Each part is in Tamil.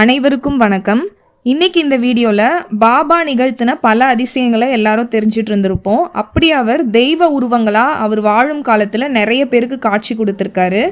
அனைவருக்கும் வணக்கம். இன்னைக்கு இந்த வீடியோவில் பாபா நிகழ்த்தின பல அதிசயங்களை எல்லாரும் தெரிஞ்சிட்டு இருந்திருப்போம். அப்படி அவர் தெய்வ உருவங்களாக அவர் வாழும் காலத்தில் நிறைய பேருக்கு காட்சி கொடுத்துருக்காரு.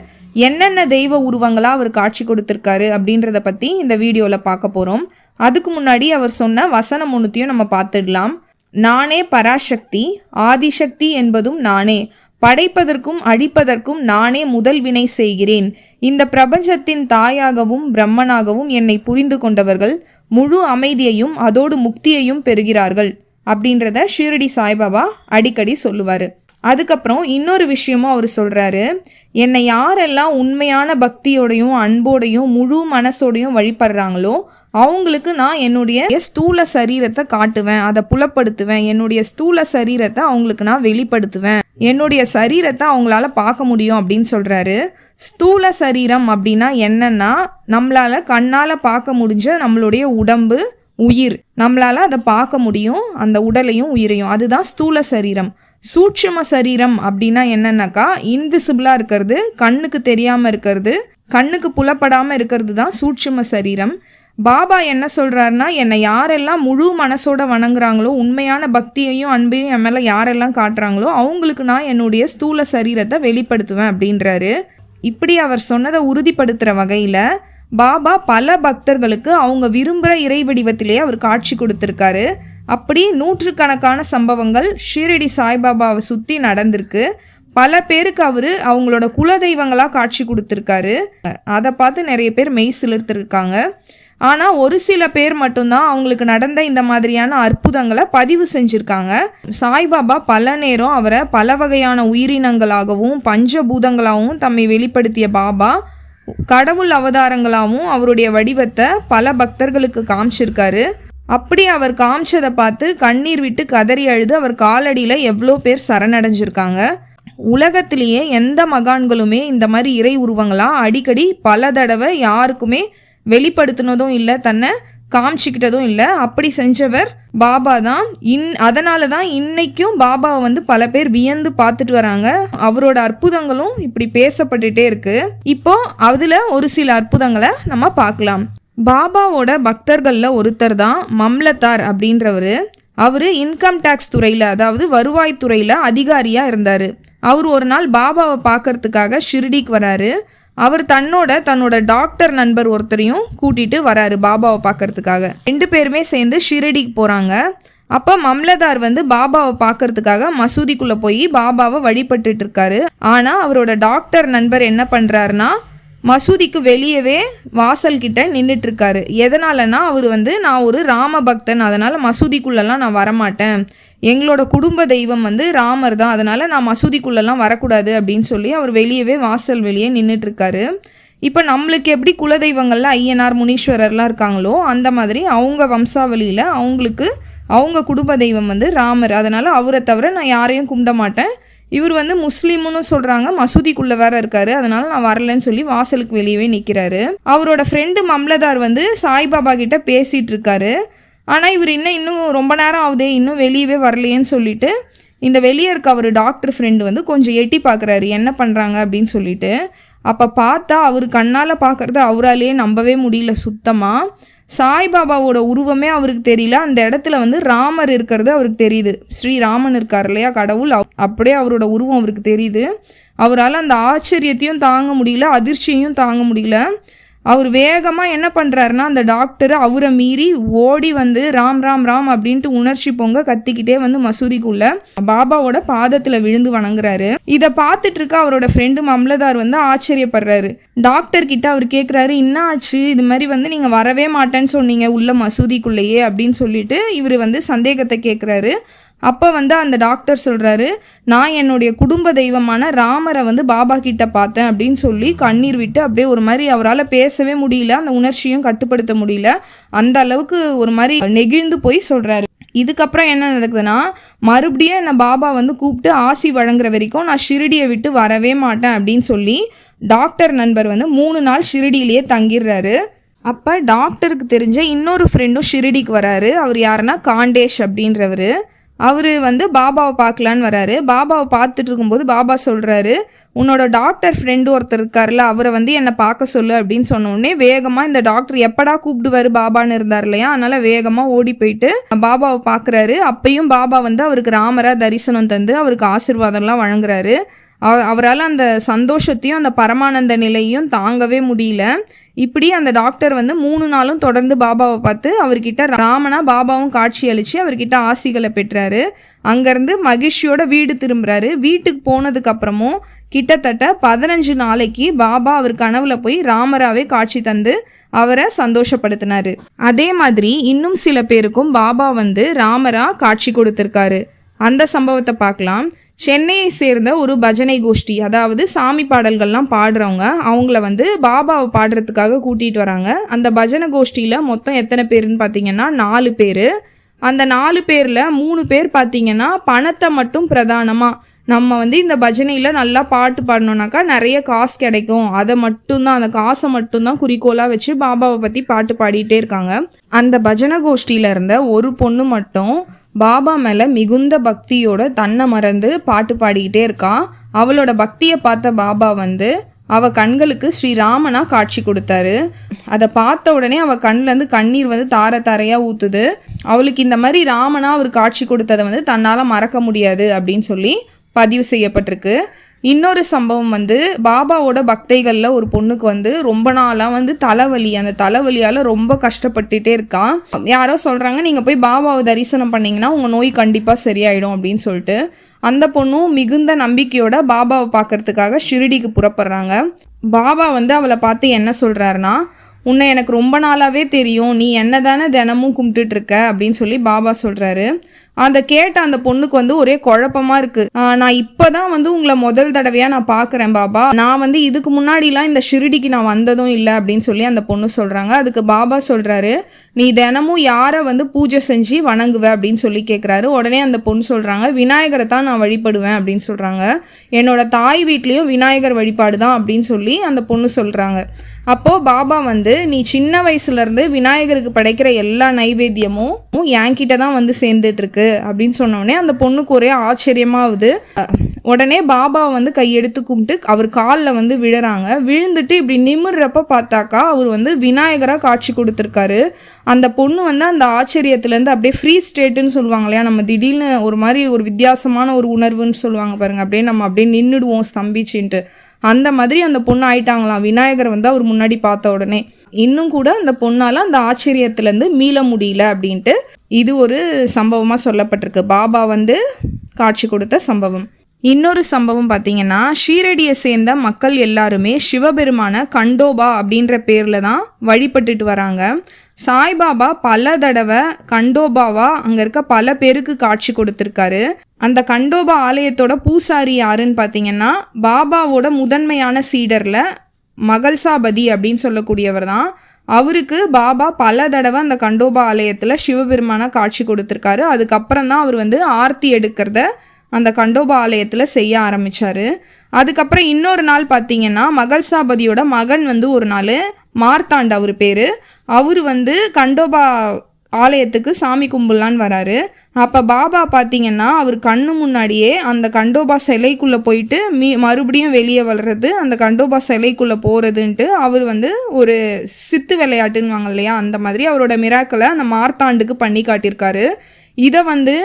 என்னென்ன தெய்வ உருவங்களாக அவர் காட்சி கொடுத்துருக்காரு அப்படின்றத பற்றி இந்த வீடியோவில் பார்க்க போகிறோம் அதுக்கு முன்னாடி அவர் சொன்ன வசனம் ஒன்றுத்தையும் நம்ம பார்த்துடலாம். நானே பராசக்தி ஆதிசக்தி என்பதும் நானே. படைப்பதற்கும் அழிப்பதற்கும் நானே முதல் வினை செய்கிறேன். இந்த பிரபஞ்சத்தின் தாயாகவும் பிரம்மனாகவும் என்னை புரிந்து கொண்டவர்கள் முழு அமைதியையும் அதோடு முக்தியையும் பெறுகிறார்கள் அப்படின்றத ஷீரடி சாய்பாபா அடிக்கடி சொல்லுவார். அதுக்கப்புறம் இன்னொரு விஷயமும் அவர் சொல்கிறாரு என்னை யாரெல்லாம் உண்மையான பக்தியோடையும் அன்போடையும் முழு மனசோடையும் வழிபடுறாங்களோ அவங்களுக்கு நான் என்னுடைய ஸ்தூல சரீரத்தை காட்டுவேன். அதை புலப்படுத்துவேன். என்னுடைய ஸ்தூல சரீரத்தை அவங்களுக்கு நான் வெளிப்படுத்துவேன். என்னுடைய சரீரத்தை அவங்களால பார்க்க முடியும் அப்படின்னு சொல்கிறாரு ஸ்தூல சரீரம் அப்படின்னா என்னன்னா நம்மளால் கண்ணால் பார்க்க முடிஞ்ச நம்மளுடைய உடம்பு உயிர். நம்மளால அதை பார்க்க முடியும். அந்த உடலையும் உயிரையும். அதுதான் ஸ்தூல சரீரம். சூட்சும சரீரம் அப்படின்னா என்னன்னாக்கா இன்விசிபிளாக இருக்கிறது கண்ணுக்கு தெரியாமல் இருக்கிறது கண்ணுக்கு புலப்படாமல் இருக்கிறது தான் சூட்சும சரீரம். பாபா என்ன சொல்கிறாருன்னா என்னை யாரெல்லாம் முழு மனசோட வணங்குறாங்களோ உண்மையான பக்தியையும் அன்பையும் என் மேலே யாரெல்லாம் காட்டுறாங்களோ அவங்களுக்கு நான் என்னுடைய ஸ்தூல சரீரத்தை வெளிப்படுத்துவேன் அப்படின்றாரு. இப்படி அவர் சொன்னதை உறுதிப்படுத்துகிற வகையில் பாபா பல பக்தர்களுக்கு அவங்க விரும்புகிற இறை வடிவத்திலேயே அவர் காட்சி கொடுத்துருக்காரு. அப்படி நூற்றுக்கணக்கான சம்பவங்கள் ஷீரடி சாய்பாபாவை சுற்றி நடந்திருக்கு. பல பேருக்கு அவர் அவங்களோட குலதெய்வங்களாக காட்சி கொடுத்துருக்காரு. அதை பார்த்து நிறைய பேர் மெய் சிலிர்த்திருக்காங்க. ஆனால் ஒரு சில பேர் மட்டும்தான் அவங்களுக்கு நடந்த இந்த மாதிரியான அற்புதங்களை பதிவு செஞ்சுருக்காங்க. சாய்பாபா பல நேரம் அவரை பல வகையான உயிரினங்களாகவும் பஞ்சபூதங்களாகவும் தம்மை வெளிப்படுத்திய பாபா கடவுள் அவதாரங்களாகவும் அவருடைய வடிவத்தை பல பக்தர்களுக்கு காமிச்சிருக்காரு. அப்படி அவர் காமிச்சதை பார்த்து கண்ணீர் விட்டு கதறி அழுது அவர் காலடியில் எவ்வளோ பேர் சரணடைஞ்சிருக்காங்க. உலகத்திலேயே எந்த மகான்களுமே இந்த மாதிரி இறை உருவங்களாக அடிக்கடி பல தடவை யாருக்குமே வெளிப்படுத்தினதும் இல்லை தன்னை காமிச்சிக்கிட்டதும் இல்லை. அப்படி செஞ்சவர் பாபா தான். இன் அதனால தான் இன்னைக்கும் பாபாவை வந்து பல பேர் வியந்து பார்த்துட்டு வராங்க. அவரோட அற்புதங்களும் இப்படி பேசப்பட்டுட்டே இருக்கு. இப்போ அதில் ஒரு சில அற்புதங்களை நம்ம பார்க்கலாம். பாபாவோட பக்தர்களில் ஒருத்தர் தான் மம்லத்தார் அப்படின்றவர். அவர் இன்கம் டேக்ஸ் துறையில் அதாவது வருவாய்த்துறையில் அதிகாரியாக இருந்தார். அவர் ஒரு நாள் பாபாவை பார்க்கறதுக்காக ஷிர்டிக்கு வராரு. அவர் தன்னோட தன்னோட டாக்டர் நண்பர் ஒருத்தரையும் கூட்டிட்டு வராரு பாபாவை பார்க்கறதுக்காக. ரெண்டு பேருமே சேர்ந்து ஷிரடிக்கு போகிறாங்க அப்போ மம்லதார் வந்து பாபாவை பார்க்கறதுக்காக மசூதிக்குள்ளே போய் பாபாவை வழிபட்டுட்டு இருக்காரு. ஆனால் அவரோட டாக்டர் நண்பர் என்ன பண்ணுறாருனா மசூதிக்கு வெளியவே வாசல்கிட்ட நின்றுட்டுருக்காரு நின்றுட்டு இருக்காரு எதனாலனா அவர் வந்து நான் ஒரு ராம பக்தன் அதனால் மசூதிக்குள்ளெல்லாம் நான் வரமாட்டேன். எங்களோட குடும்ப தெய்வம் வந்து ராமர் தான் அதனால் நான் மசூதிக்குள்ளெல்லாம் வரக்கூடாது அப்படின்னு சொல்லி அவர் வெளியவே வாசல் வெளியே நின்றுட்டு இருக்காரு இப்போ நம்மளுக்கு எப்படி குலதெய்வங்கள்லாம் ஐயனார் முனீஸ்வரர்லாம் இருக்காங்களோ அந்த மாதிரி அவங்க வம்சாவளியில் அவங்களுக்கு அவங்க குடும்ப தெய்வம் வந்து ராமர். அதனால் அவரை தவிர நான் யாரையும் கும்பிட மாட்டேன். இவர் வந்து முஸ்லீம்னு சொல்கிறாங்க மசூதிக்குள்ளே வேற இருக்காரு. அதனால நான் வரலன்னு சொல்லி வாசலுக்கு வெளியவே நிற்கிறாரு அவரோட ஃப்ரெண்டு மம்லதார் வந்து சாய்பாபா கிட்ட பேசிகிட்டு இருக்காரு. ஆனால் இவர் இன்னும் இன்னும் ரொம்ப நேரம் ஆகுதே இன்னும் வெளியவே வரலையேன்னு சொல்லிட்டு இந்த வெளியே இருக்க அவர் டாக்டர் ஃப்ரெண்டு வந்து கொஞ்சம் எட்டி பார்க்குறாரு என்ன பண்ணுறாங்க அப்படின்னு சொல்லிட்டு அப்போ பார்த்தா அவர் கண்ணால் பார்க்குறத அவராலேயே நம்பவே முடியல சுத்தமாக சாய்பாபாவோட உருவமே அவருக்கு தெரியல. அந்த இடத்துல வந்து ராமர் இருக்கிறது அவருக்கு தெரியுது. ஸ்ரீராமன் இருக்கார் இல்லையா கடவுள். அப்படியே அவரோட உருவம் அவருக்கு தெரியுது. அவரால் அந்த ஆச்சரியத்தையும் தாங்க முடியல அதிர்ச்சியையும் தாங்க முடியல. அவர் வேகமாக என்ன பண்ணுறாருன்னா அந்த டாக்டர் அவரை மீறி ஓடி வந்து ராம் ராம் ராம் அப்படின்ட்டு உணர்ச்சி பொங்க கத்திக்கிட்டே வந்து மசூதிக்குள்ள பாபாவோட பாதத்தில் விழுந்து வணங்குறாரு. இதை பார்த்துட்டு இருக்க அவரோட ஃப்ரெண்டு மம்லதார் வந்து ஆச்சரியப்படுறாரு. டாக்டர் கிட்ட அவர் கேட்குறாரு என்ன ஆச்சு இது மாதிரி வந்து நீங்கள் வரவே மாட்டேன்னு சொன்னீங்க உள்ள மசூதிக்குள்ளேயே அப்படின்னு சொல்லிட்டு இவர் வந்து சந்தேகத்தை கேட்குறாரு அப்போ வந்து அந்த டாக்டர் சொல்கிறாரு நான் என்னுடைய குடும்ப தெய்வமான ராமரை வந்து பாபா கிட்ட பார்த்தேன் அப்படின்னு சொல்லி கண்ணீர் விட்டு அப்படியே ஒரு மாதிரி அவரால் பேசவே முடியல அந்த உணர்ச்சியும் கட்டுப்படுத்த முடியல. அந்த அளவுக்கு ஒரு மாதிரி நெகிழ்ந்து போய் சொல்கிறாரு இதுக்கப்புறம் என்ன நடக்குதுன்னா மறுபடியும் என்னை பாபா வந்து கூப்பிட்டு ஆசி வழங்குற வரைக்கும் நான் ஷிரடியை விட்டு வரவே மாட்டேன் அப்படின்னு சொல்லி டாக்டர் நண்பர் வந்து மூணு நாள் ஷிரடியிலேயே தங்கிடுறாரு. அப்போ டாக்டருக்கு தெரிஞ்ச இன்னொரு ஃப்ரெண்டும் ஷிரடிக்கு வராரு. அவர் யாருன்னா காண்டேஷ் அப்படின்றவர். அவர் வந்து பாபாவை பார்க்கலான்னு வராரு. பாபாவை பார்த்துட்டு இருக்கும்போது பாபா சொல்கிறாரு உன்னோட டாக்டர் ஃப்ரெண்டு ஒருத்தர் இருக்கார்ல அவரை வந்து என்னை பார்க்க சொல்லு அப்படின்னு சொன்ன உடனே வேகமாக இந்த டாக்டர் எப்படா கூப்பிடுவாரு பாபான்னு இருந்தார் இல்லையா? அதனால் வேகமாக ஓடி போயிட்டு பாபாவை பார்க்குறாரு. அப்பையும் பாபா வந்து அவருக்கு ராமராக தரிசனம் தந்து அவருக்கு ஆசீர்வாதம்லாம் வழங்குறாரு. அவரால் அந்த சந்தோஷத்தையும் அந்த பரமானந்த நிலையும் தாங்கவே முடியல. இப்படி அந்த டாக்டர் வந்து மூணு நாளும் தொடர்ந்து பாபாவை பார்த்து அவர்கிட்ட ராமனா பாபாவும் காட்சி அளித்து அவர்கிட்ட ஆசிகளை பெற்றாரு. அங்கேருந்து மகிழ்ச்சியோட வீடு திரும்புறாரு. வீட்டுக்கு போனதுக்கப்புறமும் கிட்டத்தட்ட பதினஞ்சு நாளைக்கு பாபா அவர் கனவுல போய் ராமராவே காட்சி தந்து அவரை சந்தோஷப்படுத்தினாரு. அதே மாதிரி இன்னும் சில பேருக்கும் பாபா வந்து ராமரா காட்சி கொடுத்துருக்காரு. அந்த சம்பவத்தை பார்க்கலாம். சென்னையை சேர்ந்த ஒரு பஜனை கோஷ்டி அதாவது சாமி பாடல்கள்லாம் பாடுறவங்க அவங்கள வந்து பாபாவை பாடுறதுக்காக கூட்டிகிட்டு வராங்க. அந்த பஜனை கோஷ்டியில் மொத்தம் எத்தனை பேருன்னு பார்த்தீங்கன்னா நாலு பேர். அந்த நாலு பேரில் மூணு பேர் பார்த்தீங்கன்னா பணத்தை மட்டும் பிரதானமாக நம்ம வந்து இந்த பஜனையில் நல்லா பாட்டு பாடணுனாக்கா நிறைய காசு கிடைக்கும். அதை மட்டும்தான் அந்த காசை மட்டும்தான் குறிக்கோளாக வச்சு பாபாவை பற்றி பாட்டு பாடிட்டே இருக்காங்க. அந்த பஜனை கோஷ்டியில் இருந்த ஒரு பொண்ணு மட்டும் பாபா மேலே மிகுந்த பக்தியோட தன்னை மறந்து பாட்டு பாடிக்கிட்டே இருக்கான் அவளோட பக்தியை பார்த்த பாபா வந்து அவ கண்களுக்கு ஸ்ரீராமனா காட்சி கொடுத்தாரு. அதை பார்த்த உடனே அவள் கண்ணிலேருந்து கண்ணீர் வந்து தார தாரையாக ஊற்றுது அவளுக்கு இந்த மாதிரி ராமனா அவர் காட்சி கொடுத்ததை வந்து தன்னால் மறக்க முடியாது அப்படின்னு சொல்லி பதிவு செய்யப்பட்டிருக்கு. இன்னொரு சம்பவம் வந்து பாபாவோட பக்தைகளில் ஒரு பொண்ணுக்கு வந்து ரொம்ப நாளாக வந்து தலைவலி அந்த தலைவலியால் ரொம்ப கஷ்டப்பட்டுட்டே இருக்கான் யாரோ சொல்கிறாங்க நீங்கள் போய் பாபாவை தரிசனம் பண்ணிங்கன்னா உங்கள் நோய் கண்டிப்பாக சரியாயிடும் அப்படின்னு சொல்லிட்டு அந்த பொண்ணும் மிகுந்த நம்பிக்கையோட பாபாவை பார்க்கறதுக்காக ஷிரடிக்கு புறப்படுறாங்க. பாபா வந்து அவளை பார்த்து என்ன சொல்கிறாருன்னா உன்னை எனக்கு ரொம்ப நாளாகவே தெரியும். நீ என்ன தானே தினமும் கும்பிட்டுட்ருக்க? அப்படின்னு சொல்லி பாபா சொல்கிறாரு அந்த கேட்ட அந்த பொண்ணுக்கு வந்து ஒரே குழப்பமாக இருக்குது நான் இப்போ தான் வந்து உங்களை முதல் தடவையாக நான் பார்க்குறேன் பாபா. நான் வந்து இதுக்கு முன்னாடிலாம் இந்த ஷிரிடிக்கு நான் வந்ததும் இல்லை அப்படின்னு சொல்லி அந்த பொண்ணு சொல்கிறாங்க அதுக்கு பாபா சொல்கிறாரு நீ தினமும் யாரை வந்து பூஜை செஞ்சு வணங்குவ? அப்படின்னு சொல்லி கேட்குறாரு உடனே அந்த பொண்ணு சொல்கிறாங்க விநாயகரை தான் நான் வழிபடுவேன். அப்படின்னு சொல்கிறாங்க என்னோட தாய் வீட்லேயும் விநாயகர் வழிபாடு தான் அப்படின்னு சொல்லி அந்த பொண்ணு சொல்கிறாங்க அப்போது பாபா வந்து நீ சின்ன வயசுலேருந்து விநாயகருக்கு படைக்கிற எல்லா நைவேத்தியமும் என்கிட்ட தான் வந்து சேர்ந்துட்டுருக்கு அப்படின்னு சொன்னோடனே அந்த பொண்ணுக்கு ஒரே ஆச்சரியமாகுது உடனே பாபா வந்து கையெடுத்து கும்பிட்டு அவர் காலில் வந்து விழுறாங்க. விழுந்துட்டு இப்படி நிமிடுறப்ப பார்த்தாக்கா அவர் வந்து விநாயகராக காட்சி கொடுத்துருக்காரு. அந்த பொண்ணு வந்து அந்த ஆச்சரியத்துலேருந்து அப்படியே ஃப்ரீ ஸ்டேட்டுன்னு சொல்லுவாங்க இல்லையா நம்ம திடீர்னு ஒரு மாதிரி ஒரு வித்தியாசமான ஒரு உணர்வுன்னு சொல்லுவாங்க பாருங்கள் அப்படியே நம்ம அப்படியே நின்றுடுவோம் ஸ்தம்பிச்சுன்ட்டு. அந்த மாதிரி அந்த பொண்ணு ஆயிட்டாங்களாம். விநாயகர் வந்து அவர் முன்னாடி பார்த்த உடனே. இன்னும் கூட அந்த பொண்ணால் அந்த ஆச்சரியத்துலேருந்து மீள முடியல அப்படின்ட்டு இது ஒரு சம்பவமாக சொல்லப்பட்டிருக்கு. பாபா வந்து காட்சி கொடுத்த சம்பவம். இன்னொரு சம்பவம் பார்த்தீங்கன்னா ஷீரடியை சேர்ந்த மக்கள் எல்லாருமே சிவபெருமான கண்டோபா அப்படின்ற பேரில் தான் வழிபட்டுட்டு வராங்க. சாய்பாபா பல தடவை கண்டோபாவா அங்கே இருக்க பல பேருக்கு காட்சி கொடுத்துருக்காரு. அந்த கண்டோபா ஆலயத்தோட பூசாரி யாருன்னு பார்த்தீங்கன்னா பாபாவோட முதன்மையான சீடரில் மகள்சாபதி அப்படின்னு சொல்லக்கூடியவர் தான். அவருக்கு பாபா பல தடவை அந்த கண்டோபா ஆலயத்தில் சிவபெருமான காட்சி கொடுத்துருக்காரு. அதுக்கப்புறம் தான் அவர் வந்து ஆர்த்தி எடுக்கிறத அந்த கண்டோபா ஆலயத்தில் செய்ய ஆரம்பித்தார் அதுக்கப்புறம் இன்னொரு நாள் பார்த்தீங்கன்னா மகள்சாபதியோட மகன் வந்து ஒரு நாள் மார்த்தாண்ட் அவர் பேர். அவர் வந்து கண்டோபா ஆலயத்துக்கு சாமி கும்பிடலான்னு வராரு. அப்போ பாபா பார்த்தீங்கன்னா அவர் கண்ணு முன்னாடியே அந்த கண்டோபா சிலைக்குள்ளே போயிட்டு மீ மறுபடியும் வெளியே வளர்றது அந்த கண்டோபா சிலைக்குள்ளே போகிறதுன்ட்டு அவர் வந்து ஒரு சித்து விளையாட்டுன்னு இல்லையா அந்த மாதிரி அவரோட மிராக்களை அந்த மார்த்தாண்டுக்கு பண்ணி காட்டியிருக்காரு. இதை வந்து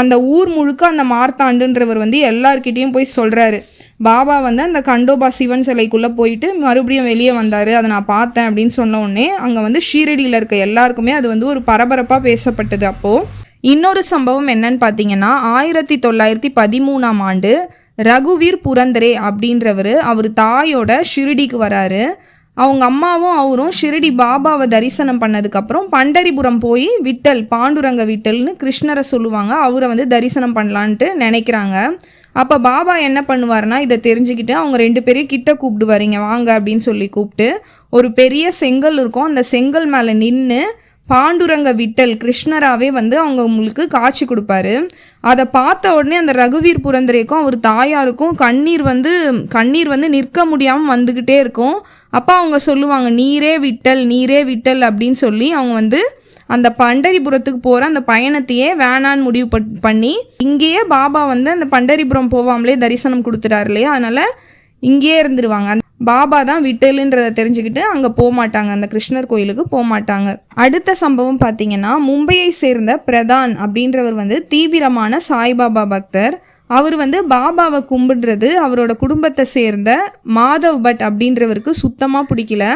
அந்த ஊர் முழுக்க அந்த மார்த்தாண்டுன்றவர் வந்து எல்லார்கிட்டேயும் போய் சொல்கிறாரு பாபா வந்து அந்த கண்டோபா சிவன் சிலைக்குள்ளே போயிட்டு மறுபடியும் வெளியே வந்தார். அதை நான் பார்த்தேன் அப்படின்னு சொன்ன உடனே அங்கே வந்து ஷீரடியில் இருக்க எல்லாருக்குமே அது வந்து ஒரு பரபரப்பாக பேசப்பட்டது அப்போது இன்னொரு சம்பவம் என்னன்னு பார்த்தீங்கன்னா ஆயிரத்தி தொள்ளாயிரத்தி பதிமூணாம் ஆண்டு ரகுவீர் புரந்தரே அப்படின்றவர் அவர் தாயோட ஷிரடிக்கு வராரு. அவங்க அம்மாவும் அவரும் ஷிரடி பாபாவை தரிசனம் பண்ணதுக்கப்புறம் பண்டரிபுரம் போய் விட்டல் பாண்டுரங்க விட்டல்னு கிருஷ்ணரை சொல்லுவாங்க. அவரை வந்து தரிசனம் பண்ணலான்ட்டு நினைக்கிறாங்க. அப்போ பாபா என்ன பண்ணுவார்னா இதை தெரிஞ்சுக்கிட்டு அவங்க ரெண்டு பேரையும் கிட்ட கூப்பிட்டு வரீங்க வாங்க அப்படின்னு சொல்லி கூப்பிட்டு ஒரு பெரிய செங்கல் இருக்கும். அந்த செங்கல் மேலே நின்று பாண்டுரங்க விட்டல் கிருஷ்ணராகவே வந்து அவங்க உங்களுக்கு காட்சி கொடுப்பாரு. அதை பார்த்த உடனே அந்த ரகுவீர் புரந்தரேக்கும் அவர் தாயாருக்கும் கண்ணீர் வந்து கண்ணீர் வந்து நிற்க முடியாமல் வந்துக்கிட்டே இருக்கும். அப்போ அவங்க சொல்லுவாங்க நீரே விட்டல் நீரே விட்டல் அப்படின்னு சொல்லி அவங்க வந்து அந்த பண்டரிபுரத்துக்கு போகிற அந்த பயணத்தையே வேணான்னு முடிவு பட்- பண்ணி இங்கேயே பாபா வந்து அந்த பண்டரிபுரம் போகாமலே தரிசனம் கொடுத்துட்டாரு இல்லையா? அதனால் இங்கேயே இருந்துருவாங்க. அந்த பாபா தான் விட்டலுன்றத தெரிஞ்சுக்கிட்டு அங்கே போக மாட்டாங்க அந்த கிருஷ்ணர் கோயிலுக்கு போக மாட்டாங்க அடுத்த சம்பவம் பார்த்தீங்கன்னா மும்பையை சேர்ந்த பிரதான் அப்படின்றவர் வந்து தீவிரமான சாய்பாபா பக்தர். அவர் வந்து பாபாவை கும்பிடுறது அவரோட குடும்பத்தை சேர்ந்த மாதவ் பட் அப்படின்றவருக்கு சுத்தமாக பிடிக்கல.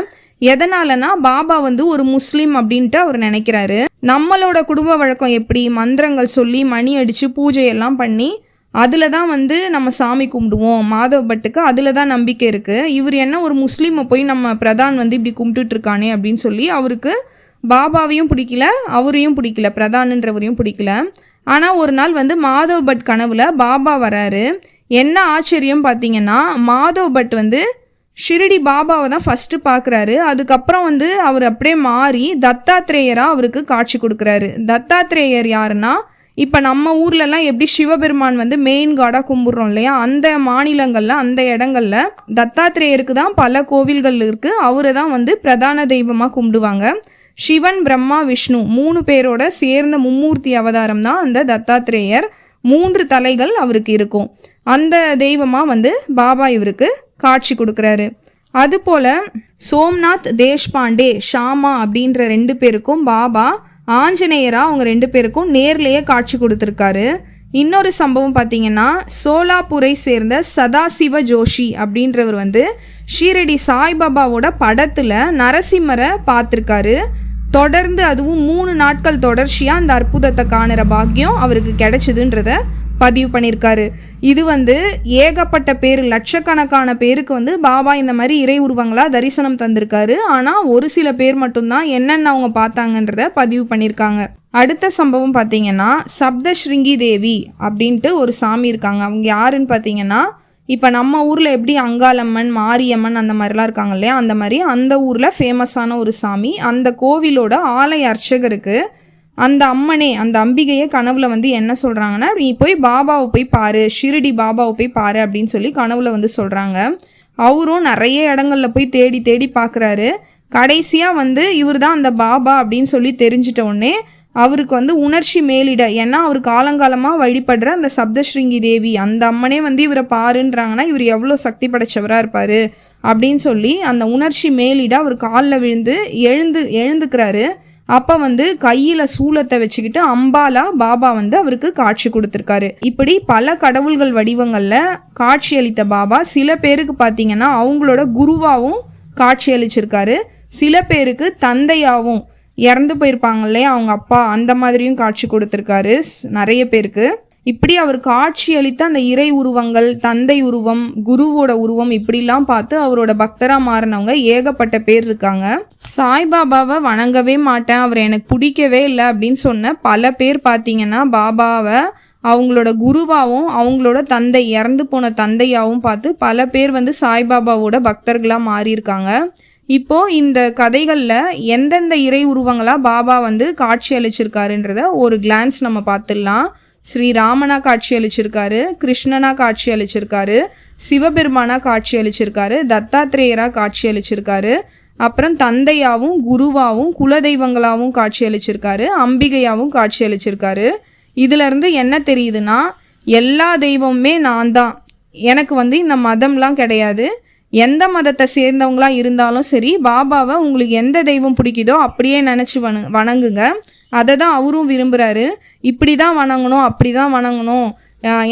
எதனாலனா பாபா வந்து ஒரு முஸ்லீம் அப்படின்ட்டு அவர் நினைக்கிறாரு. நம்மளோட குடும்ப வழக்கம் எப்படி? மந்திரங்கள் சொல்லி மணி அடித்து பூஜை எல்லாம் பண்ணி அதில் தான் வந்து நம்ம சாமி கும்பிடுவோம். மாதவ பட்டுக்கு அதில் தான் நம்பிக்கை இருக்குது இவர் என்ன ஒரு முஸ்லீமை போய் நம்ம பிரதான் வந்து இப்படி கும்பிட்டுட்ருக்கானே அப்படின்னு சொல்லி அவருக்கு பாபாவையும் பிடிக்கல அவரையும் பிடிக்கல பிரதான்ன்றவரையும் பிடிக்கல. ஆனால் ஒரு நாள் வந்து மாதவ் பட் கனவில் பாபா வராரு. என்ன ஆச்சரியம் பார்த்தீங்கன்னா மாதவ் பட் வந்து ஷிரடி பாபாவை தான் ஃபஸ்ட்டு பார்க்குறாரு. அதுக்கப்புறம் வந்து அவர் அப்படியே மாறி தத்தாத்ரேயராக அவருக்கு காட்சி கொடுக்குறாரு. தத்தாத்ரேயர் யாருன்னா இப்போ நம்ம ஊர்லலாம் எப்படி சிவபெருமான் வந்து மெயின் காடாக கும்பிட்றோம் இல்லையா? அந்த மாநிலங்களில் அந்த இடங்களில் தத்தாத்ரேயருக்கு தான் பல கோவில்கள் இருக்குது அவரை தான் வந்து பிரதான தெய்வமாக கும்பிடுவாங்க. சிவன் பிரம்மா விஷ்ணு மூணு பேரோட சேர்ந்த மும்மூர்த்தி அவதாரம் தான் அந்த தத்தாத்ரேயர். மூன்று தலைகள் அவருக்கு இருக்கும். அந்த தெய்வமாக வந்து பாபா இவருக்கு காட்சி கொடுக்குறாரு. அதுபோல் சோம்நாத் தேஷ்பாண்டே ஷாமா அப்படின்ற ரெண்டு பேருக்கும் பாபா ஆஞ்சநேயரா அவங்க ரெண்டு பேருக்கும் நேர்லேயே காட்சி கொடுத்துருக்காரு. இன்னொரு சம்பவம் பார்த்தீங்கன்னா சோலாப்பூரை சேர்ந்த சதாசிவ ஜோஷி அப்படின்றவர் வந்து ஷீரடி சாய்பாபாவோட படத்தில் நரசிம்மரை பார்த்துருக்காரு. தொடர்ந்து அதுவும் மூணு நாட்கள் தொடர்ச்சியாக அந்த அற்புதத்தை காணுற பாக்கியம் அவருக்கு கிடைச்சதுன்றத பதிவு பண்ணியிருக்காரு இது வந்து ஏகப்பட்ட பேர் லட்சக்கணக்கான பேருக்கு வந்து பாபா இந்த மாதிரி இறை உருவங்களாக தரிசனம் தந்திருக்காரு. ஆனால் ஒரு சில பேர் மட்டும்தான் என்னென்ன அவங்க பார்த்தாங்கன்றத பதிவு பண்ணியிருக்காங்க அடுத்த சம்பவம் பார்த்தீங்கன்னா சப்தஸ்ருங்கி தேவி அப்படின்ட்டு ஒரு சாமி இருக்காங்க. அவங்க யாருன்னு பார்த்தீங்கன்னா இப்போ நம்ம ஊரில் எப்படி அங்காளம்மன் மாரியம்மன் அந்த மாதிரிலாம் இருக்காங்க இல்லையா? அந்த மாதிரி அந்த ஊரில் ஃபேமஸான ஒரு சாமி. அந்த கோவிலோட ஆலய அர்ச்சகருக்கு அந்த அம்மனே அந்த அம்பிகையை கனவுல வந்து என்ன சொல்கிறாங்கன்னா நீ போய் பாபாவை போய் பாரு ஷிரடி பாபாவை போய் பாரு அப்படின்னு சொல்லி கனவுல வந்து சொல்கிறாங்க அவரும் நிறைய இடங்களில் போய் தேடி தேடி பார்க்குறாரு கடைசியாக வந்து இவர் தான் அந்த பாபா அப்படின்னு சொல்லி தெரிஞ்சிட்ட உடனே அவருக்கு வந்து உணர்ச்சி மேலிட. ஏன்னா அவர் காலங்காலமாக வழிபடுற அந்த சப்தஸ்ருங்கி தேவி அந்த அம்மனே வந்து இவரை பாருன்றாங்கன்னா இவர் எவ்வளோ சக்தி படைச்சவராக இருப்பார் அப்படின்னு சொல்லி அந்த உணர்ச்சி மேலிட அவர் காலில் விழுந்து எழுந்து எழுந்துக்கிறாரு. அப்போ வந்து கையில் சூலத்தை வச்சுக்கிட்டு அம்பாலா பாபா வந்து அவருக்கு காட்சி கொடுத்துருக்காரு. இப்படி பல கடவுள்கள் வடிவங்களில் காட்சி அளித்த பாபா சில பேருக்கு பார்த்தீங்கன்னா அவங்களோட குருவாகவும் காட்சி அளிச்சிருக்காரு. சில பேருக்கு தந்தையாகவும் இறந்து போயிருப்பாங்க இல்லையா? அவங்க அப்பா அந்த மாதிரியும் காட்சி கொடுத்துருக்காரு. நிறைய பேருக்கு. இப்படி அவர் காட்சி அளித்த அந்த இறை உருவங்கள் தந்தை உருவம் குருவோட உருவம் இப்படிலாம் பார்த்து அவரோட பக்தராக மாறினவங்க ஏகப்பட்ட பேர் இருக்காங்க. சாய்பாபாவை வணங்கவே மாட்டேன் அவர் எனக்கு பிடிக்கவே இல்லை அப்படின்னு சொன்ன பல பேர் பார்த்தீங்கன்னா பாபாவை அவங்களோட குருவாகவும் அவங்களோட தந்தை இறந்து போன தந்தையாகவும் பார்த்து பல பேர் வந்து சாய்பாபாவோட பக்தர்களாக மாறியிருக்காங்க. இப்போ இந்த கதைகளில் எந்தெந்த இறை உருவங்களாக பாபா வந்து காட்சி அளிச்சிருக்காருன்றத ஒரு கிளான்ஸ் நம்ம பார்த்துடலாம். ஸ்ரீராமனா காட்சி அளிச்சிருக்காரு கிருஷ்ணனா காட்சி அளிச்சிருக்காரு சிவபெருமானா காட்சி அளிச்சிருக்காரு தத்தாத்ரேயரா காட்சி அளிச்சிருக்காரு அப்புறம் தந்தையாவும் குருவாகவும் குலதெய்வங்களாகவும் காட்சி அளிச்சிருக்காரு அம்பிகையாகவும் காட்சி அளிச்சிருக்காரு. இதுலேருந்து என்ன தெரியுதுன்னா எல்லா தெய்வமுமே நான் தான். எனக்கு வந்து இந்த மதம்லாம் கிடையாது. எந்த மதத்தை சேர்ந்தவங்களாக இருந்தாலும் சரி பாபாவை உங்களுக்கு எந்த தெய்வம் பிடிக்குதோ அப்படியே நினச்சி வண வணங்குங்க. அதை தான் அவரும் விரும்புகிறாரு இப்படி தான் வணங்கணும் அப்படி தான் வணங்கணும்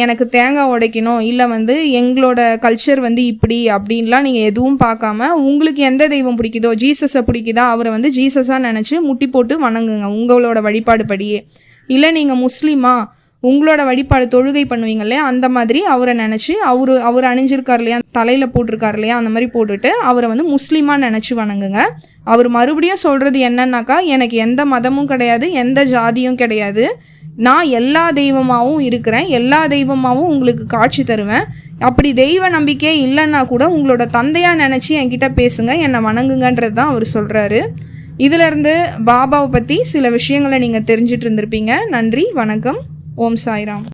எனக்கு தேங்காய் உடைக்கணும். இல்லை வந்து எங்களோட கல்ச்சர் வந்து இப்படி அப்படின்லாம் நீங்கள் எதுவும் பார்க்காம உங்களுக்கு எந்த தெய்வம் பிடிக்குதோ ஜீசஸை பிடிக்குதா அவரை வந்து ஜீசஸாக நினச்சி முட்டி போட்டு வணங்குங்க உங்களோட வழிபாடு படியே. இல்லை நீங்கள் முஸ்லீமா உங்களோட வழிபாடு தொழுகை பண்ணுவீங்க இல்லையா? அந்த மாதிரி அவரை நினச்சி அவர் அவர் அணிஞ்சிருக்கார் இல்லையா? தலையில் போட்டிருக்கார் இல்லையா? அந்த மாதிரி போட்டுட்டு அவரை வந்து முஸ்லீமாக நினச்சி வணங்குங்க. அவர் மறுபடியும் சொல்கிறது என்னன்னாக்கா எனக்கு எந்த மதமும் கிடையாது எந்த ஜாதியும் கிடையாது. நான் எல்லா தெய்வமாகவும் இருக்கிறேன் எல்லா தெய்வமாகவும் உங்களுக்கு காட்சி தருவேன். அப்படி தெய்வ நம்பிக்கை இல்லைன்னா கூட உங்களோட தந்தையாக நினச்சி என்கிட்ட பேசுங்க என்னை வணங்குங்கன்றது தான் அவர் சொல்கிறாரு இதிலிருந்து பாபாவை பற்றி சில விஷயங்களை நீங்கள் தெரிஞ்சிட்டு இருந்திருப்பீங்க. நன்றி வணக்கம். ஓம் சாய்ராம்.